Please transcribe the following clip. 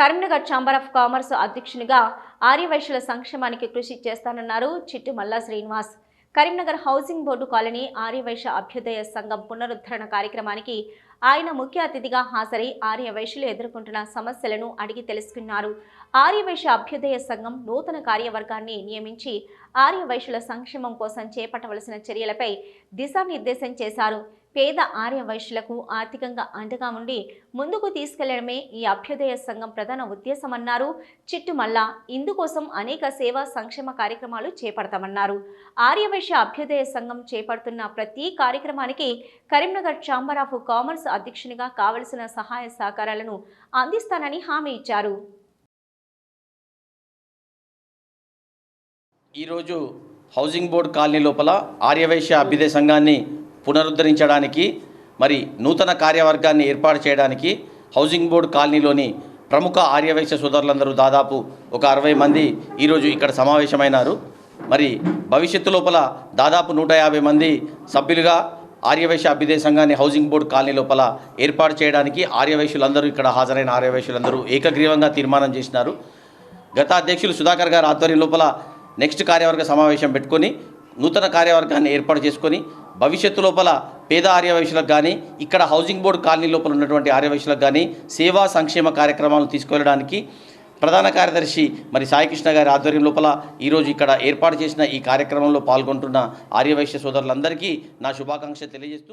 Karimnagar chamber of commerce అధ్యక్షునిగా ఆర్యవైశ్యుల సంక్షేమానికి కృషి చేస్తానన్నారు Chittumalla Srinivas. Karimnagar housing board colony Aryavysya అభ్యుదయ సంఘం పునరుద్ధరణ కార్యక్రమానికి ఆయన ముఖ్య అతిథిగా హాజరై ఆర్యవైశ్యులు ఎదుర్కొంటున్న సమస్యలను అడిగి తెలుసుకున్నారు. ఆర్యవైశ్య అభ్యుదయ సంఘం నూతన కార్యవర్గాన్ని నియమించి ఆర్యవైశ్యుల సంక్షేమం కోసం చేపట్టవలసిన చర్యలపై దిశానిర్దేశం చేశారు. పేద ఆర్య వైశ్యులకు ఆర్థికంగా అండగా ఉండి ముందుకు తీసుకెళ్ళడమే ఈ అభ్యుదయ సంఘం ప్రధాన ఉద్దేశమన్నారు. చిట్టుమల్ల ఇందుకోసం అనేక సేవా సంక్షేమ కార్యక్రమాలు చేపడతామన్నారు. ఆర్యవైశ్య అభ్యుదయ సంఘం చేపడుతున్న ప్రతి కార్యక్రమానికి కరీంనగర్ ఛాంబర్ ఆఫ్ కామర్స్ అధ్యక్షునిగా కావలసిన సహాయ సహకారాలను అందిస్తానని హామీ ఇచ్చారు. ఈరోజు హౌసింగ్ బోర్డ్ కాలనీ లోపల ఆర్యవైశ్య అభ్యుదయ సంఘాన్ని పునరుద్ధరించడానికి మరి నూతన కార్యవర్గాన్ని ఏర్పాటు చేయడానికి హౌసింగ్ బోర్డ్ కాలనీలోని ప్రముఖ ఆర్యవైశ్య సోదరులందరూ దాదాపు ఒక అరవై మంది ఈరోజు ఇక్కడ సమావేశమైనారు. మరి భవిష్యత్తు లోపల దాదాపు నూట యాభై మంది సభ్యులుగా ఆర్యవైశ్య అభ్యుదయ సంఘాన్ని హౌసింగ్ బోర్డ్ కాలనీ లోపల ఏర్పాటు చేయడానికి ఆర్యవైశ్యులందరూ ఇక్కడ హాజరైన ఆర్యవైశ్యులందరూ ఏకగ్రీవంగా తీర్మానం చేసినారు. గత అధ్యక్షులు సుధాకర్ గారు ఆధ్వర్యం లోపల నెక్స్ట్ కార్యవర్గ సమావేశం పెట్టుకొని నూతన కార్యవర్గాన్ని ఏర్పాటు చేసుకొని భవిష్యత్తు లోపల పేద ఆర్యవైశ్యులకు కానీ ఇక్కడ హౌసింగ్ బోర్డు కాలనీ లోపల ఉన్నటువంటి ఆర్యవైశ్యులకు కానీ సేవా సంక్షేమ కార్యక్రమాలను తీసుకెళ్ళడానికి ప్రధాన కార్యదర్శి మరి సాయికృష్ణ గారి ఆధ్వర్యం లోపల ఈరోజు ఇక్కడ ఏర్పాటు చేసిన ఈ కార్యక్రమంలో పాల్గొంటున్న ఆర్యవైశ్య సోదరులందరికీ నా శుభాకాంక్ష తెలియజేస్తూ